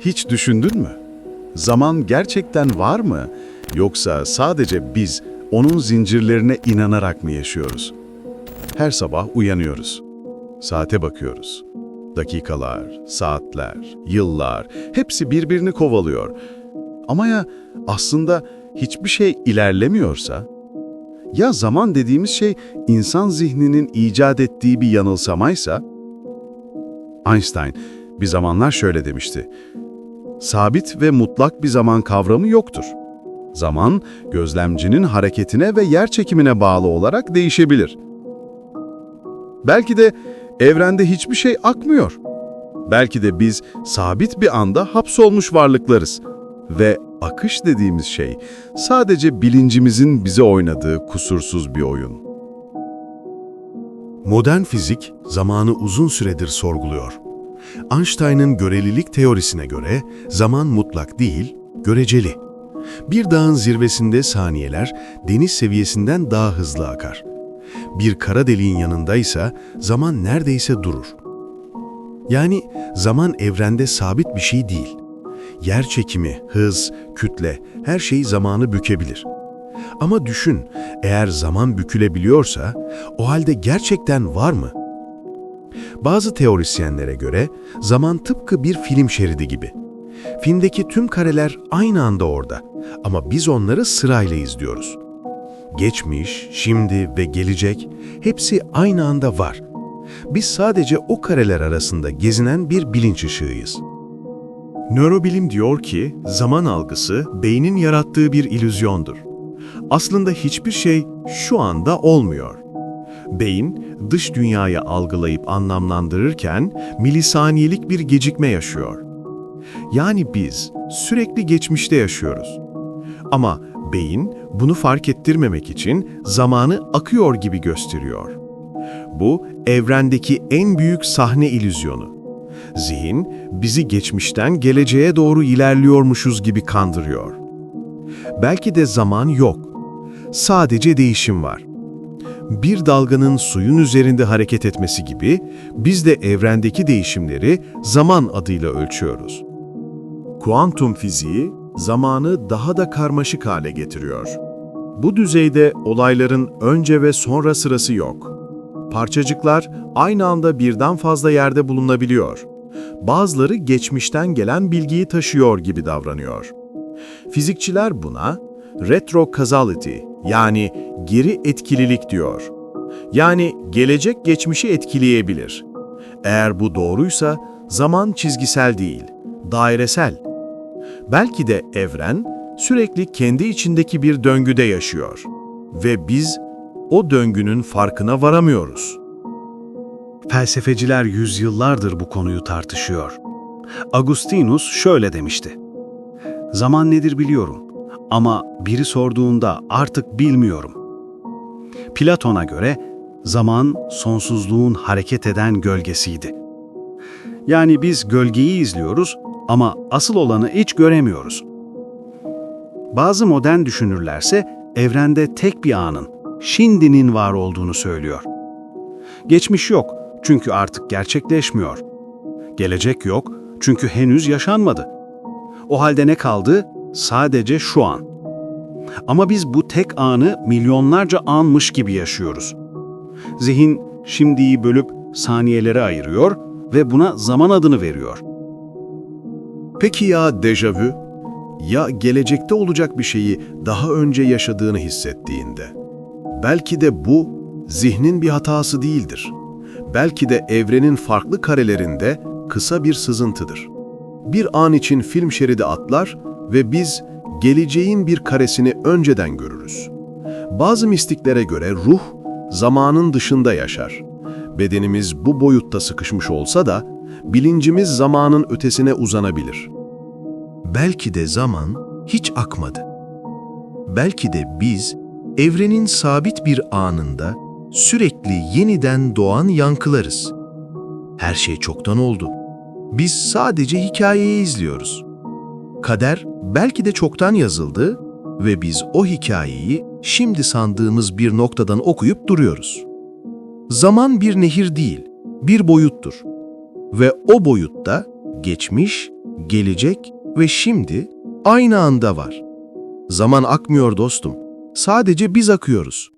Hiç düşündün mü? Zaman gerçekten var mı? Yoksa sadece biz onun zincirlerine inanarak mı yaşıyoruz? Her sabah uyanıyoruz. Saate bakıyoruz. Dakikalar, saatler, yıllar hepsi birbirini kovalıyor. Ama ya aslında hiçbir şey ilerlemiyorsa? Ya zaman dediğimiz şey insan zihninin icat ettiği bir yanılsamaysa? Einstein bir zamanlar şöyle demişti. Sabit ve mutlak bir zaman kavramı yoktur. Zaman, gözlemcinin hareketine ve yer çekimine bağlı olarak değişebilir. Belki de evrende hiçbir şey akmıyor. Belki de biz sabit bir anda hapsolmuş varlıklarız. Ve akış dediğimiz şey sadece bilincimizin bize oynadığı kusursuz bir oyun. Modern fizik zamanı uzun süredir sorguluyor. Einstein'ın görelilik teorisine göre zaman mutlak değil, göreceli. Bir dağın zirvesinde saniyeler deniz seviyesinden daha hızlı akar. Bir kara deliğin yanındaysa zaman neredeyse durur. Yani zaman evrende sabit bir şey değil. Yer çekimi, hız, kütle her şey zamanı bükebilir. Ama düşün, eğer zaman bükülebiliyorsa o halde gerçekten var mı? Bazı teorisyenlere göre zaman tıpkı bir film şeridi gibi. Filmdeki tüm kareler aynı anda orada ama biz onları sırayla izliyoruz. Geçmiş, şimdi ve gelecek hepsi aynı anda var. Biz sadece o kareler arasında gezinen bir bilinç ışığıyız. Nörobilim diyor ki zaman algısı beynin yarattığı bir ilüzyondur. Aslında hiçbir şey şu anda olmuyor. Beyin, dış dünyayı algılayıp anlamlandırırken milisaniyelik bir gecikme yaşıyor. Yani biz sürekli geçmişte yaşıyoruz. Ama beyin bunu fark ettirmemek için zamanı akıyor gibi gösteriyor. Bu evrendeki en büyük sahne ilüzyonu. Zihin bizi geçmişten geleceğe doğru ilerliyormuşuz gibi kandırıyor. Belki de zaman yok. Sadece değişim var. Bir dalganın suyun üzerinde hareket etmesi gibi biz de evrendeki değişimleri zaman adıyla ölçüyoruz. Kuantum fiziği zamanı daha da karmaşık hale getiriyor. Bu düzeyde olayların önce ve sonra sırası yok. Parçacıklar aynı anda birden fazla yerde bulunabiliyor. Bazıları geçmişten gelen bilgiyi taşıyor gibi davranıyor. Fizikçiler buna retro causality yani geri etkililik diyor. Yani gelecek geçmişi etkileyebilir. Eğer bu doğruysa zaman çizgisel değil, dairesel. Belki de evren sürekli kendi içindeki bir döngüde yaşıyor ve biz o döngünün farkına varamıyoruz. Felsefeciler yüzyıllardır bu konuyu tartışıyor. Agustinus şöyle demişti. Zaman nedir biliyorum ama biri sorduğunda artık bilmiyorum. Platon'a göre zaman sonsuzluğun hareket eden gölgesiydi. Yani biz gölgeyi izliyoruz ama asıl olanı hiç göremiyoruz. Bazı modern düşünürlerse evrende tek bir anın, şimdinin var olduğunu söylüyor. Geçmiş yok çünkü artık gerçekleşmiyor. Gelecek yok çünkü henüz yaşanmadı. O halde ne kaldı? Sadece şu an. Ama biz bu tek anı milyonlarca anmış gibi yaşıyoruz. Zihin şimdiyi bölüp saniyelere ayırıyor ve buna zaman adını veriyor. Peki ya dejavü? Ya gelecekte olacak bir şeyi daha önce yaşadığını hissettiğinde? Belki de bu zihnin bir hatası değildir. Belki de evrenin farklı karelerinde kısa bir sızıntıdır. Bir an için film şeridi atlar ve biz geleceğin bir karesini önceden görürüz. Bazı mistiklere göre ruh zamanın dışında yaşar. Bedenimiz bu boyutta sıkışmış olsa da bilincimiz zamanın ötesine uzanabilir. Belki de zaman hiç akmadı. Belki de biz evrenin sabit bir anında sürekli yeniden doğan yankılarız. Her şey çoktan oldu. Biz sadece hikayeyi izliyoruz. Kader belki de çoktan yazıldı ve biz o hikayeyi şimdi sandığımız bir noktadan okuyup duruyoruz. Zaman bir nehir değil, bir boyuttur. Ve o boyutta geçmiş gelecek ve şimdi aynı anda var. Zaman akmıyor dostum. Sadece biz akıyoruz.